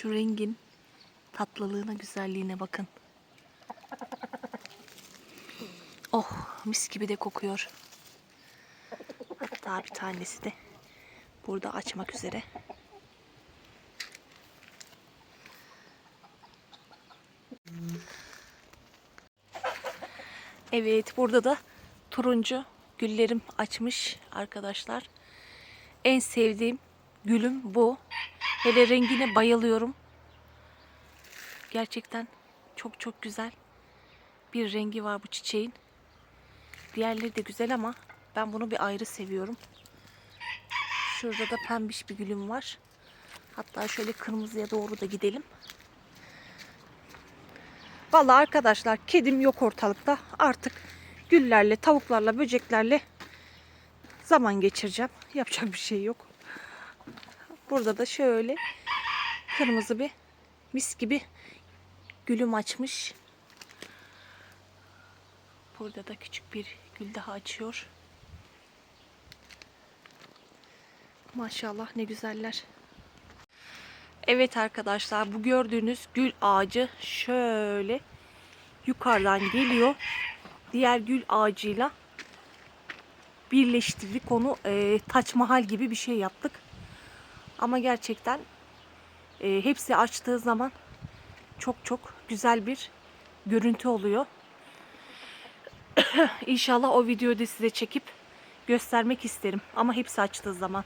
Şu rengin tatlılığına, güzelliğine bakın. Oh, mis gibi de kokuyor. Hatta bir tanesi de burada açmak üzere. Evet, burada da turuncu güllerim açmış arkadaşlar. En sevdiğim gülüm bu. Hele rengine bayılıyorum. Gerçekten çok çok güzel bir rengi var bu çiçeğin. Diğerleri de güzel ama ben bunu bir ayrı seviyorum. Şurada da pembiş bir gülüm var. Hatta şöyle kırmızıya doğru da gidelim. Vallahi arkadaşlar kedim yok ortalıkta. Artık güllerle, tavuklarla, böceklerle zaman geçireceğim. Yapacak bir şey yok. Burada da şöyle kırmızı bir mis gibi gülüm açmış. Burada da küçük bir gül daha açıyor. Maşallah ne güzeller. Evet arkadaşlar bu gördüğünüz gül ağacı şöyle yukarıdan geliyor. Diğer gül ağacıyla birleştirdik onu e, taç mahal gibi bir şey yaptık. Ama gerçekten e, hepsi açtığı zaman çok çok güzel bir görüntü oluyor. İnşallah o videoyu da size çekip göstermek isterim. Ama hepsi açtığı zaman.